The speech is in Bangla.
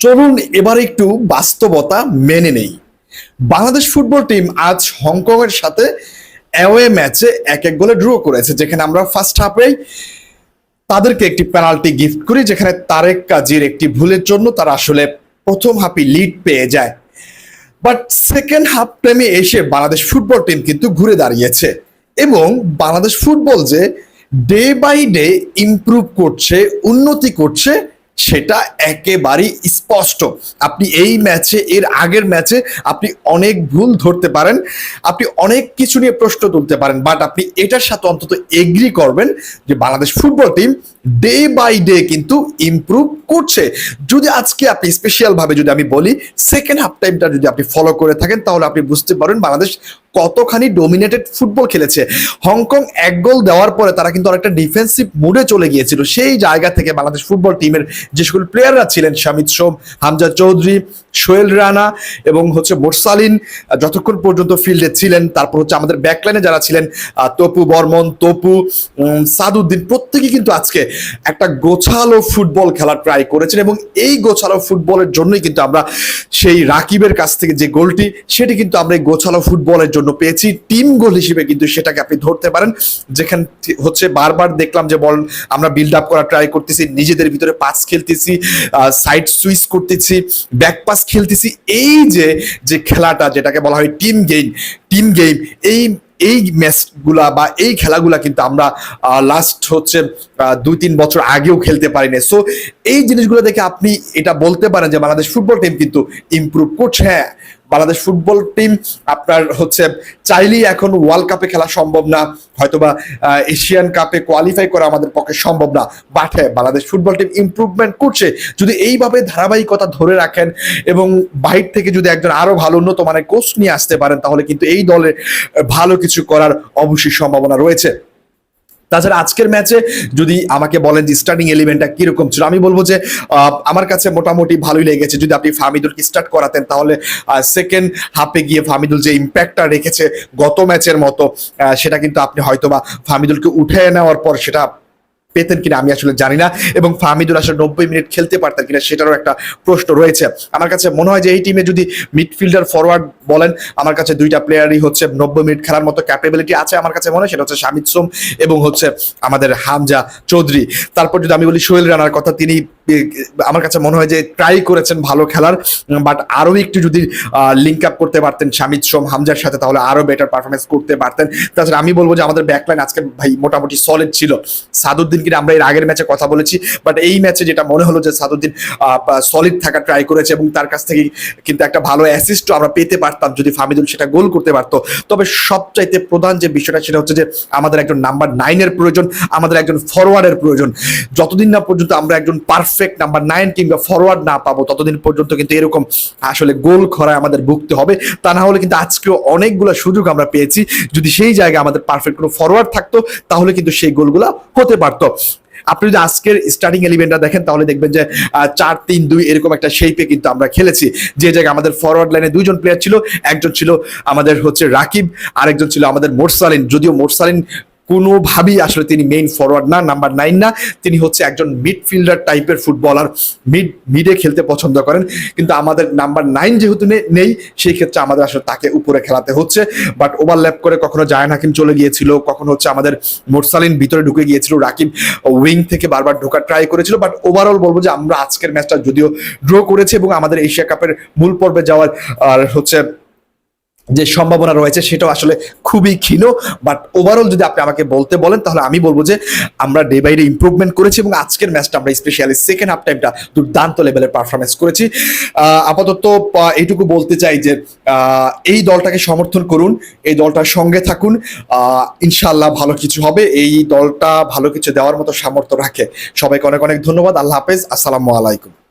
চলুন এবার একটু বাস্তবতা মেনে নেই। বাংলাদেশ ফুটবল টিম আজ হংকং এর সাথে অ্যাওয়ে ম্যাচে এক এক গোলে ড্র করেছে, যেখানে আমরা ফার্স্ট হাফেই তাদেরকে একটি পেনাল্টি গিফট করি, যেখানে তারেক কাজীর একটি ভুলের জন্য তারা আসলে প্রথম হাফই লিড পেয়ে যায়। বাট সেকেন্ড হাফ টাইমে এসে বাংলাদেশ ফুটবল টিম কিন্তু ঘুরে দাঁড়িয়েছে এবং বাংলাদেশ ফুটবল যে ডে বাই ডে ইমপ্রুভ করছে, উন্নতি করছে সেটা একেবারেই স্পষ্ট। আপনি এই ম্যাচে, এর আগের ম্যাচে আপনি অনেক ভুল ধরতে পারেন, আপনি অনেক কিছু নিয়ে প্রশ্ন তুলতে পারেন বাট আপনি এটার সাথে অন্তত এগ্রি করবেন যে Bangladesh football team day by day কিন্তু ইমপ্রুভ করছে। যদি আজকে আপনি স্পেশাল ভাবে যদি আমি বলি সেকেন্ড হাফ টাইমটা যদি আপনি ফলো করে থাকেন, তাহলে আপনি বুঝতে পারবেন বাংলাদেশ কতখানি ডোমিনেটেড ফুটবল খেলেছে। হংকং এক গোল দেওয়ার পরে তারা কিন্তু অনেকটা ডিফেন্সিভ মুডে চলে গিয়েছিল। সেই জায়গা থেকে বাংলাদেশ ফুটবল টিমের যে সকল প্লেয়াররা ছিলেন, শামিদ সোম, হামজা চৌধুরী, সোহেল রানা এবং হচ্ছে মোরসালিন, যতক্ষণ পর্যন্ত ফিল্ডে ছিলেন, তারপর হচ্ছে আমাদের ব্যাকলাইনে যারা ছিলেন তপু বর্মন, তপু সাদুদ্দিন প্রত্যেকেই কিন্তু আজকে একটা গোছালো ফুটবল খেলা ট্রাই করেছেন এবং এই গোছালো ফুটবলের জন্যই কিন্তু আমরা সেই রাকিবের কাছ থেকে যে গোলটি, সেটি কিন্তু আমরা এই গোছালো ফুটবলের জন্য পেয়েছি। টিম গোল হিসেবে কিন্তু সেটাকে আপনি ধরতে পারেন। যেখান হচ্ছে বারবার দেখলাম যে বল আমরা বিল্ড আপ করা ট্রাই করতেছি, নিজেদের ভিতরে পাস খেলতেছি সাইড সুইচ করতেছি ব্যাকপাস খেলতেছি। এই যে যে খেলাটা যেটাকে বলা হয় টিম গেম টিম গেম এই এই ম্যাচগুলা বা এই খেলাগুলা কিন্তু আমরা লাস্ট হচ্ছে দুই, তিন বছর আগেও খেলতে পারি না সো এই জিনিসগুলো দেখে আপনি এটা বলতে পারেন যে বাংলাদেশ ফুটবল টিম কিন্তু ইমপ্রুভ করছে। হ্যাঁ বাংলাদেশ ফুটবল টিম আপনার হচ্ছে চাইলেই এখন ওয়ার্ল্ড কাপে খেলা সম্ভব না, হয়তোবা এশিয়ান কাপে কোয়ালিফাই করা আমাদের পক্ষে সম্ভব না। বাট হ্যাঁ বাংলাদেশ ফুটবল টিম ইমপ্রুভমেন্ট করছে। যদি এইভাবে ধারাবাহিকতা ধরে রাখেন এবং বাইর থেকে যদি একজন আরও ভালো উন্নত মানের কোচ নিয়ে আসতে পারেন, তাহলে কিন্তু এই দলের ভালো কিছু করার অবশ্যই সম্ভাবনা রয়েছে। তাছাড়া আজকের ম্যাচে যদি আমাকে বলেন যে স্টার্টিং এলিমেন্টটা কীরকম ছিল, আমি বলব যে আমার কাছে মোটামুটি ভালোই লেগেছে। যদি আপনি ফামিদুলকে স্টার্ট করাতেন, তাহলে সেকেন্ড হাফে গিয়ে ফামিদুল যে ইম্প্যাক্টটা রেখেছে গত ম্যাচের মতো সেটা কিন্তু আপনি হয়তোবা ফামিদুলকে উঠে নেওয়ার পর সেটা পেতেন কিনা আমি আসলে জানি না এবং ফাহমিদুল আসলে নব্বই মিনিট খেলতে পারতেন কিনা সেটারও একটা প্রশ্ন রয়েছে। আমার কাছে মনে হয় যে এই টিমে যদি মিডফিল্ডার, ফরওয়ার্ড বলেন, আমার কাছে দুইটা প্লেয়ারই হচ্ছে নব্বই মিনিট খেলার মতো ক্যাপাবিলিটি আছে আমার কাছে মনে হয়, সেটা হচ্ছে শামিদ সোম এবং হচ্ছে আমাদের হামজা চৌধুরী। তারপর যদি আমি বলি সোহেল রানার কথা, তিনি আমার কাছে মনে হয় যে ট্রাই করেছেন ভালো খেলার বাট আরও একটু যদি লিঙ্ক আপ করতে পারতেন শামিদ সোম, হামজার সাথে, তাহলে আরও বেটার পারফরমেন্স করতে পারতেন। তাছাড়া আমি বলব যে আমাদের ব্যাকলাইন আজকে ভাই মোটামুটি সলিড ছিল। সাদুদ্দিন কিনা আমরা এর আগের ম্যাচে কথা বলেছি বাট এই ম্যাচে যেটা মনে হলো যে সাদুদ্দিন সলিড থাকা ট্রাই করেছে এবং তার কাছ থেকে কিন্তু একটা ভালো অ্যাসিস্টও আমরা পেতে পারতাম যদি ফামিদুল সেটা গোল করতে পারতো। তবে সবচাইতে প্রধান যে বিষয়টা সেটা হচ্ছে যে আমাদের একজন নাম্বার নাইনের প্রয়োজন, আমাদের একজন ফরওয়ার্ডের প্রয়োজন। যতদিন না পর্যন্ত আমরা একজন পারফেক্ট নাম্বার নাইন কিংবা ফরওয়ার্ড না পাবো, ততদিন পর্যন্ত কিন্তু এরকম আসলে গোল খরায় আমাদের ভুগতে হবে। তা না হলে কিন্তু আজকেও অনেকগুলো সুযোগ আমরা পেয়েছি। যদি সেই জায়গায় আমাদের পারফেক্ট কোনো ফরওয়ার্ড থাকতো, তাহলে কিন্তু সেই গোলগুলো হতে পারতো। আপনি যদি আজকের স্টার্টিং এলিভেনটা দেখেন, তাহলে দেখবেন যে চার, তিন, দুই এরকম একটা শেপে কিন্তু আমরা খেলেছি। যে জায়গায় আমাদের ফরওয়ার্ড লাইনে দুইজন প্লেয়ার ছিল, একজন ছিল আমাদের হচ্ছে রাকিব, আরেকজন ছিল আমাদের মোরসালিন। যদিও মোরসালিন কোনোভাবেই আসলে তিনি মেইন ফরওয়ার্ড না নাম্বার নাইন না। তিনি হচ্ছে একজন মিডফিল্ডার টাইপের ফুটবলার মিড মিডে খেলতে পছন্দ করেন। কিন্তু আমাদের নাম্বার নাইন যেহেতু নেই, সেই ক্ষেত্রে আমাদের আসলে তাকে উপরে খেলাতে হচ্ছে। বাট ওভারল্যাপ করে কখনো জায়ান হাকিম চলে গিয়েছিল, কখনো হচ্ছে আমাদের মোরসালিন ভিতরে ঢুকে গিয়েছিল, রাকিব উইং থেকে বারবার ঢোকার ট্রাই করেছিল। বাট ওভারঅল বলব যে আমরা আজকের ম্যাচটা যদিও ড্র করেছি এবং আমাদের এশিয়া কাপের মূল পর্বে যাওয়ার, আর হচ্ছে যে সম্ভাবনা রয়েছে সেটাও আসলে খুবই ক্ষীণ। বাট ওভারঅল যদি আপনি আমাকে বলতে বলেন তাহলে আমি বলব যে আমরা ডে বাই ডে ইম্প্রুভমেন্ট করেছি এবং আজকের ম্যাচটা আমরা স্পেশালি সেকেন্ড হাফ টাইমটা দুর্দান্ত লেভেলের পারফরমেন্স করেছি। আপাতত এইটুকু বলতে চাই যে এই দলটাকে সমর্থন করুন এই দলটার সঙ্গে থাকুন। আহ, ইনশাআল্লাহ ভালো কিছু হবে। এই দলটা ভালো কিছু দেওয়ার মতো সামর্থ্য রাখে। সবাইকে অনেক অনেক ধন্যবাদ। আল্লাহ হাফেজ। আসসালামু আলাইকুম।